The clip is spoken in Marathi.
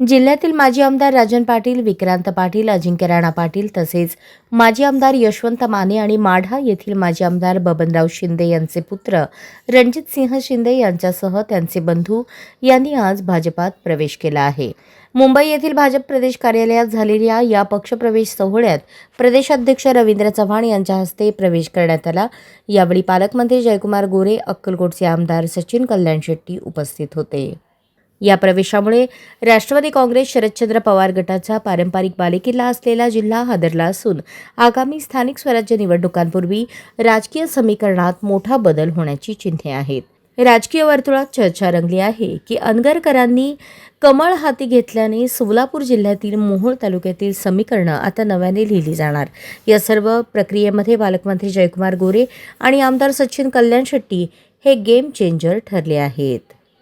जिल्ह्यातील माजी आमदार राजन पाटील विक्रांत पाटील अजिंक्य राणा पाटील तसेच माजी आमदार यशवंत माने आणि माढा येथील माजी आमदार बबनराव शिंदे यांचे पुत्र रणजित सिंह शिंदे यांच्यासह त्यांचे बंधू यांनी आज भाजपात प्रवेश केला आहे. मुंबई येथील भाजप प्रदेश कार्यालयात झालेल्या या पक्षप्रवेश सोहळ्यात प्रदेशाध्यक्ष रवींद्र चव्हाण यांच्या हस्ते प्रवेश करण्यात आला. यावेळी पालकमंत्री जयकुमार गोरे अक्कलकोटचे आमदार सचिन कल्याण शेट्टी उपस्थित होते. या प्रवेशामुळे राष्ट्रवादी काँग्रेस शरदचंद्र पवार गटाचा पारंपरिक बालेकिल्ला असलेला जिल्हा हादरला असून आगामी स्थानिक स्वराज्य निवडणुकांपूर्वी राजकीय समीकरणात मोठा बदल होण्याची चिन्हे आहेत. राजकीय वर्तुळात चर्चा रंगली आहे की अनगरकरांनी कमळ हाती घेतल्याने सोलापूर जिल्ह्यातील मोहोळ तालुक्यातील समीकरणं आता नव्याने लिहिली जाणार. या सर्व प्रक्रियेमध्ये पालकमंत्री जयकुमार गोरे आणि आमदार सचिन कल्याण शेट्टी हे गेम चेंजर ठरले आहेत.